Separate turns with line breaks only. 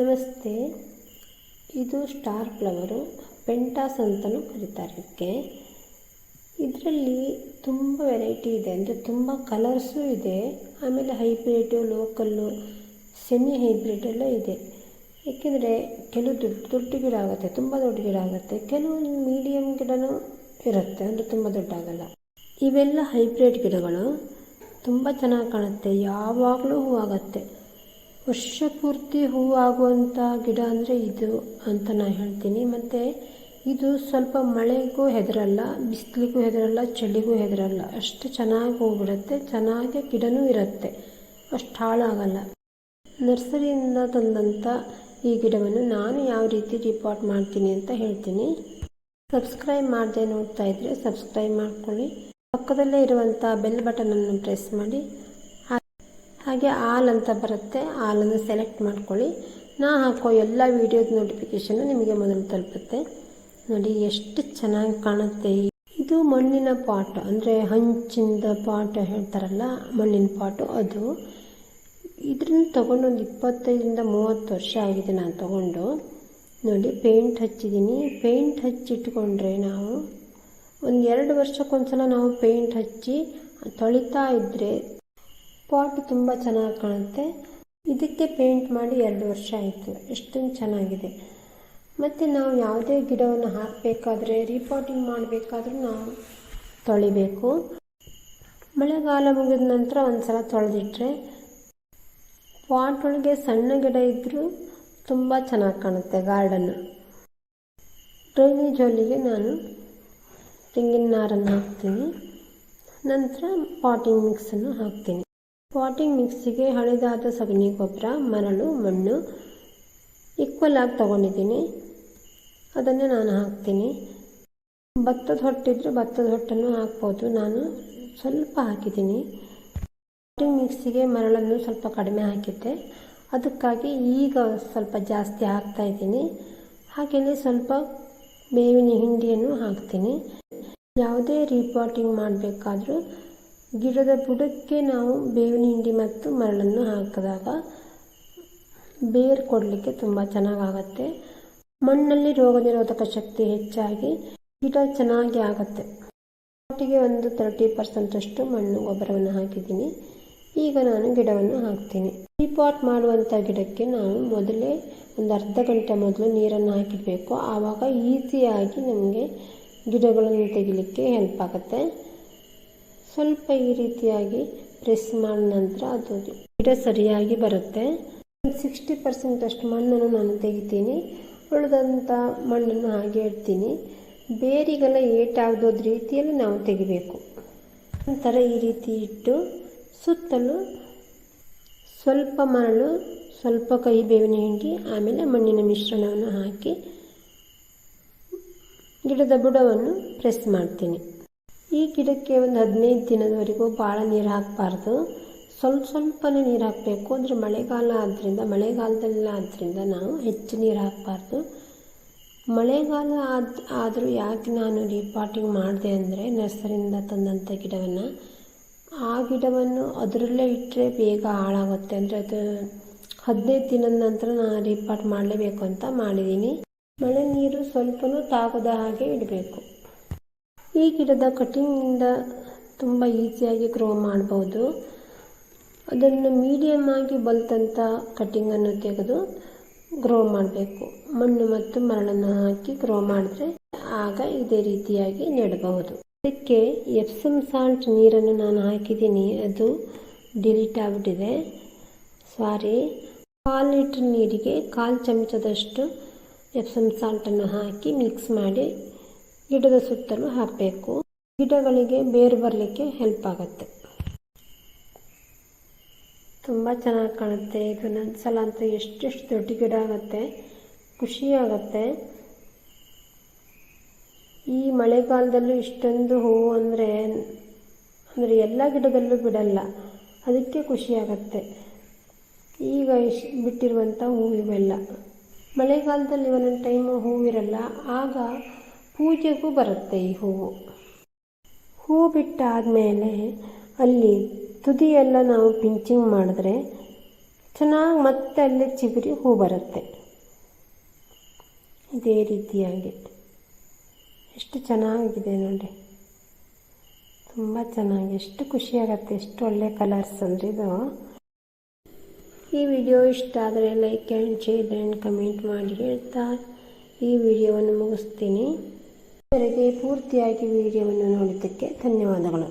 ನಮಸ್ತೆ. ಇದು star flower ಪೆಂಟಾಸ್ ಅಂತಲೂ ಕರೀತಾರೆ ಇದಕ್ಕೆ. ಇದರಲ್ಲಿ ತುಂಬ ವೆರೈಟಿ ಇದೆ, ಅಂದರೆ ತುಂಬ ಕಲರ್ಸು ಇದೆ, ಆಮೇಲೆ ಹೈಬ್ರಿಡು, ಲೋಕಲ್ಲು, ಸೆಮಿ ಹೈಬ್ರಿಡ್ ಎಲ್ಲ ಇದೆ. ಏಕೆಂದರೆ ಕೆಲವು ದೊಡ್ಡ ದೊಡ್ಡ ಗಿಡ ಆಗುತ್ತೆ ತುಂಬ ದೊಡ್ಡ ಗಿಡ ಆಗುತ್ತೆ ಕೆಲವೊಂದು ಮೀಡಿಯಮ್ ಗಿಡನೂ ಇರುತ್ತೆ, ಅಂದರೆ ತುಂಬ ದೊಡ್ಡ ಆಗಲ್ಲ ಇವೆಲ್ಲ ಹೈಬ್ರಿಡ್ ಗಿಡಗಳು, ತುಂಬ ಚೆನ್ನಾಗಿ ಕಾಣುತ್ತೆ, ಯಾವಾಗಲೂ ಹೂವಾಗತ್ತೆ. ವರ್ಷ ಪೂರ್ತಿ ಹೂವು ಆಗುವಂಥ ಗಿಡ ಅಂದರೆ ಇದು ಅಂತ ನಾನು ಹೇಳ್ತೀನಿ. ಮತ್ತು ಇದು ಸ್ವಲ್ಪ ಮಳೆಗೂ ಹೆದರಲ್ಲ, ಬಿಸಿಲಿಗೂ ಹೆದರಲ್ಲ, ಚಳಿಗೂ ಹೆದರಲ್ಲ. ಅಷ್ಟು ಚೆನ್ನಾಗಿ ಹೂ ಬಿಡುತ್ತೆ ಚೆನ್ನಾಗಿ ಗಿಡನೂ ಇರುತ್ತೆ. ಅಷ್ಟು ಹಾಳಾಗಲ್ಲ. ನರ್ಸರಿಯಿಂದ ತಂದಂಥ ಈ ಗಿಡವನ್ನು ನಾನು ಯಾವ ರೀತಿ ರಿಪಾರ್ಟ್ ಮಾಡ್ತೀನಿ ಅಂತ ಹೇಳ್ತೀನಿ. ಸಬ್ಸ್ಕ್ರೈಬ್ ಮಾಡದೆ ನೋಡ್ತಾ ಇದ್ದರೆ ಸಬ್ಸ್ಕ್ರೈಬ್ ಮಾಡ್ಕೊಳ್ಳಿ. ಪಕ್ಕದಲ್ಲೇ ಇರುವಂಥ ಬೆಲ್ ಬಟನನ್ನು ಪ್ರೆಸ್ ಮಾಡಿ. ಹಾಗೆ ಆಲ್ ಅಂತ ಬರುತ್ತೆ. ಆಲನ್ನು ಸೆಲೆಕ್ಟ್ ಮಾಡ್ಕೊಳ್ಳಿ. ನಾ ಹಾಕೋ ಎಲ್ಲ ವೀಡಿಯೋದ ನೋಟಿಫಿಕೇಷನ್ನು ನಿಮಗೆ ಮೊದಲು ತಲುಪುತ್ತೆ. ನೋಡಿ ಎಷ್ಟು ಚೆನ್ನಾಗಿ ಕಾಣುತ್ತೆ. ಇದು ಮಣ್ಣಿನ ಪಾಟ್, ಅಂದರೆ ಹಂಚಿಂದ ಪಾಟ್ ಹೇಳ್ತಾರಲ್ಲ, ಮಣ್ಣಿನ ಪಾಟು ಅದು. ಇದರಿಂದ ತೊಗೊಂಡು ಒಂದು ಇಪ್ಪತ್ತೈದರಿಂದ ಮೂವತ್ತು ವರ್ಷ ಆಗಿದೆ ನಾನು ತಗೊಂಡು. ನೋಡಿ, ಪೇಂಟ್ ಹಚ್ಚಿದ್ದೀನಿ. ಪೇಂಟ್ ಹಚ್ಚಿಟ್ಕೊಂಡ್ರೆ ನಾವು ಒಂದು ಎರಡು ವರ್ಷಕ್ಕೊಂದ್ಸಲ ನಾವು ಪೇಂಟ್ ಹಚ್ಚಿ ತೊಳಿತಾ ಇದ್ದರೆ ಪಾಟ್ ತುಂಬ ಚೆನ್ನಾಗಿ ಕಾಣುತ್ತೆ. ಇದಕ್ಕೆ ಪೇಂಟ್ ಮಾಡಿ ಎರಡು ವರ್ಷ ಆಯಿತು. ಎಷ್ಟೊಂದು ಚೆನ್ನಾಗಿದೆ. ಮತ್ತು ನಾವು ಯಾವುದೇ ಗಿಡವನ್ನು ಹಾಕಬೇಕಾದ್ರೆ ರೀಪಾಟಿಂಗ್ ಮಾಡಬೇಕಾದ್ರೂ ನಾವು ತೊಳಿಬೇಕು. ಮಳೆಗಾಲ ಮುಗಿದ ನಂತರ ಒಂದು ಸಲ ತೊಳೆದಿಟ್ರೆ ಪಾಟ್ ಒಳಗೆ ಸಣ್ಣ ಗಿಡ ಇದ್ದರೂ ತುಂಬ ಚೆನ್ನಾಗಿ ಕಾಣುತ್ತೆ ಗಾರ್ಡನ್ನು ಡ್ರೈನೇಜ್ ಹೊಲಿಗೆ ನಾನು ತೆಂಗಿನ ನಾರನ್ನು ಹಾಕ್ತೀನಿ. ನಂತರ ಪಾಟಿಂಗ್ ಮಿಕ್ಸನ್ನು ಹಾಕ್ತೀನಿ. ಪಾಟಿಂಗ್ ಮಿಕ್ಸಿಗೆ ಹಳೆದಾದ ಸಗಣಿ ಗೊಬ್ಬರ, ಮರಳು, ಮಣ್ಣು ಈಕ್ವಲ್ ಆಗಿ ತೊಗೊಂಡಿದ್ದೀನಿ. ಅದನ್ನು ನಾನು ಹಾಕ್ತೀನಿ. ಭತ್ತದ ಹೊಟ್ಟಿದ್ರೆ ಭತ್ತದ ಹೊಟ್ಟನ್ನು ಹಾಕ್ಬೋದು. ನಾನು ಸ್ವಲ್ಪ ಹಾಕಿದ್ದೀನಿ. ಪಾಟಿಂಗ್ ಮಿಕ್ಸಿಗೆ ಮರಳನ್ನು ಸ್ವಲ್ಪ ಕಡಿಮೆ ಹಾಕಿದ್ದೆ. ಅದಕ್ಕಾಗಿ ಈಗ ಸ್ವಲ್ಪ ಜಾಸ್ತಿ ಹಾಕ್ತಾ ಇದ್ದೀನಿ. ಹಾಗೆಯೇ ಸ್ವಲ್ಪ ಬೇವಿನ ಹಿಂಡಿಯನ್ನು ಹಾಕ್ತೀನಿ. ಯಾವುದೇ ರೀಪಾಟಿಂಗ್ ಮಾಡಬೇಕಾದ್ರೂ ಗಿಡದ ಬುಡಕ್ಕೆ ನಾವು ಬೇವಿನ ಹಿಂಡಿ ಮತ್ತು ಮರಳನ್ನು ಹಾಕಿದಾಗ ಬೇರು ಕೊಡಲಿಕ್ಕೆ ತುಂಬ ಚೆನ್ನಾಗಾಗತ್ತೆ. ಮಣ್ಣಲ್ಲಿ ರೋಗ ನಿರೋಧಕ ಶಕ್ತಿ ಹೆಚ್ಚಾಗಿ ಗಿಡ ಚೆನ್ನಾಗಿ ಆಗುತ್ತೆ. ಒಟ್ಟಿಗೆ ಒಂದು ತರ್ಟಿ ಪರ್ಸೆಂಟಷ್ಟು ಮಣ್ಣು ಗೊಬ್ಬರವನ್ನು ಹಾಕಿದ್ದೀನಿ. ಈಗ ನಾನು ಗಿಡವನ್ನು ಹಾಕ್ತೀನಿ. ರೀಪಾಟ್ ಮಾಡುವಂಥ ಗಿಡಕ್ಕೆ ನಾವು ಮೊದಲೇ ಒಂದು ಅರ್ಧ ಗಂಟೆ ಮೊದಲು ನೀರನ್ನು ಹಾಕಿಡಬೇಕು ಆವಾಗ ಈಸಿಯಾಗಿ ನಮಗೆ ಗಿಡಗಳನ್ನು ತೆಗಿಲಿಕ್ಕೆ ಹೆಲ್ಪ್ ಆಗುತ್ತೆ. ಸ್ವಲ್ಪ ಈ ರೀತಿಯಾಗಿ ಪ್ರೆಸ್ ಮಾಡಿದ ನಂತರ ಅದು ಗಿಡ ಸರಿಯಾಗಿ ಬರುತ್ತೆ. ಒಂದು ಸಿಕ್ಸ್ಟಿ ಪರ್ಸೆಂಟ್ ಅಷ್ಟು ಮಣ್ಣನ್ನು ನಾನು ತೆಗಿತೀನಿ. ಉಳಿದಂಥ ಮಣ್ಣನ್ನು ಹಾಗೆ ಇಡ್ತೀನಿ. ಬೇರಿಗೆಲ್ಲ ಏಟಾಗದೋದ ರೀತಿಯಲ್ಲಿ ನಾವು ತೆಗಿಬೇಕು. ನಂತರ ಈ ರೀತಿ ಇಟ್ಟು ಸುತ್ತಲೂ ಸ್ವಲ್ಪ ಮರಳು, ಸ್ವಲ್ಪ ಕೈ ಬೇವಿನ ಹಿಂಡಿ, ಆಮೇಲೆ ಮಣ್ಣಿನ ಮಿಶ್ರಣವನ್ನು ಹಾಕಿ ಗಿಡದ ಬುಡವನ್ನು ಪ್ರೆಸ್ ಮಾಡ್ತೀನಿ. ಈ ಗಿಡಕ್ಕೆ ಒಂದು ಹದಿನೈದು ದಿನದವರೆಗೂ ಭಾಳ ನೀರು ಹಾಕಬಾರ್ದು. ಸ್ವಲ್ಪ ಸ್ವಲ್ಪನೇ ನೀರು ಹಾಕಬೇಕು. ಅಂದರೆ ಮಳೆಗಾಲ ಆದ್ದರಿಂದ ಮಳೆಗಾಲದಲ್ಲ ಆದ್ದರಿಂದ ನಾವು ಹೆಚ್ಚು ನೀರು ಹಾಕಬಾರ್ದು. ಮಳೆಗಾಲ ಆದ, ಆದರೂ ಯಾಕೆ ನಾನು ರೀಪಾಟಿಂಗ್ ಮಾಡಿದೆ ಅಂದರೆ ನರ್ಸರಿಯಿಂದ ತಂದಂಥ ಗಿಡವನ್ನು, ಆ ಗಿಡವನ್ನು ಅದರಲ್ಲೇ ಇಟ್ಟರೆ ಬೇಗ ಹಾಳಾಗುತ್ತೆ. ಅಂದರೆ ಅದು ಹದಿನೈದು ದಿನದ ನಂತರ ನಾನು ರೀಪಾಟ್ ಮಾಡಲೇಬೇಕು ಅಂತ ಮಾಡಿದ್ದೀನಿ ಮಳೆ ನೀರು ಸ್ವಲ್ಪನೂ ತಾಗದ ಹಾಗೆ ಇಡಬೇಕು. ಈ ಗಿಡದ ಕಟಿಂಗಿಂದ ತುಂಬ ಈಸಿಯಾಗಿ ಗ್ರೋ ಮಾಡ್ಬೋದು. ಅದನ್ನು ಮೀಡಿಯಮ್ ಆಗಿ ಬಲ್ತಂಥ ಕಟಿಂಗನ್ನು ತೆಗೆದು ಗ್ರೋ ಮಾಡಬೇಕು. ಮಣ್ಣು ಮತ್ತು ಮರಳನ್ನು ಹಾಕಿ ಗ್ರೋ ಮಾಡಿದ್ರೆ ಆಗ ಇದೇ ರೀತಿಯಾಗಿ ನೆಡಬಹುದು. ಅದಕ್ಕೆ ಎಪ್ಸಮ್ ಸಾಲ್ಟ್ ನೀರನ್ನು ನಾನು ಹಾಕಿದ್ದೀನಿ. ಅದು ಡಿಲೀಟ್ ಆಗಿಬಿಟ್ಟಿದೆ. ಸಾರಿ ಕಾಲು ಲೀಟ್ರ್ ನೀರಿಗೆ ಕಾಲು ಚಮಚದಷ್ಟು ಎಪ್ಸಮ್ ಸಾಲ್ಟನ್ನು ಹಾಕಿ ಮಿಕ್ಸ್ ಮಾಡಿ ಗಿಡದ ಸುತ್ತಲೂ ಹಾಕಬೇಕು. ಗಿಡಗಳಿಗೆ ಬೇರು ಬರಲಿಕ್ಕೆ ಹೆಲ್ಪ್ ಆಗುತ್ತೆ. ತುಂಬ ಚೆನ್ನಾಗಿ ಕಾಣುತ್ತೆ. ಇದು ನನ್ನ ಸಲ ಅಂತೂ ಎಷ್ಟೆಷ್ಟು ದೊಡ್ಡ ಗಿಡ ಆಗುತ್ತೆ. ಖುಷಿ ಈ ಮಳೆಗಾಲದಲ್ಲೂ ಇಷ್ಟೊಂದು ಹೂವು ಅಂದರೆ ಅಂದರೆ ಎಲ್ಲ ಗಿಡದಲ್ಲೂ ಬಿಡಲ್ಲ. ಅದಕ್ಕೆ ಖುಷಿ ಆಗುತ್ತೆ. ಈಗ ಇಶ್ ಬಿಟ್ಟಿರುವಂಥ ಹೂವು ಇವೆಲ್ಲ. ಮಳೆಗಾಲದಲ್ಲಿ ಒಂದೊಂದು ಟೈಮು ಹೂವಿರಲ್ಲ ಆಗ ಪೂಜೆಗೂ ಬರುತ್ತೆ ಈ ಹೂವು. ಹೂ ಬಿಟ್ಟಾದಮೇಲೆ ಅಲ್ಲಿ ತುದಿಯೆಲ್ಲ ನಾವು ಪಿಂಚಿಂಗ್ ಮಾಡಿದ್ರೆ ಚೆನ್ನಾಗಿ ಮತ್ತೆ ಅಲ್ಲೇ ಚಿಗುರಿ ಹೂ ಬರುತ್ತೆ. ಇದೇ ರೀತಿಯಾಗಿ. ಎಷ್ಟು ಚೆನ್ನಾಗಿದೆ ನೋಡಿ. ತುಂಬ ಚೆನ್ನಾಗಿ, ಎಷ್ಟು ಖುಷಿಯಾಗತ್ತೆ, ಎಷ್ಟು ಒಳ್ಳೆ ಕಲರ್ಸ್ ಅಂದರೆ ಇದು. ಈ ವಿಡಿಯೋ ಇಷ್ಟ ಆದರೆ like and share and comment ಮಾಡಿ ಹೇಳ್ತಾ ಈ ವಿಡಿಯೋವನ್ನು ಮುಗಿಸ್ತೀನಿ. ಇವರೆಗೆ ಪೂರ್ತಿಯಾಗಿ ವಿಡಿಯೋವನ್ನು ನೋಡಿದ್ದಕ್ಕೆ ಧನ್ಯವಾದಗಳು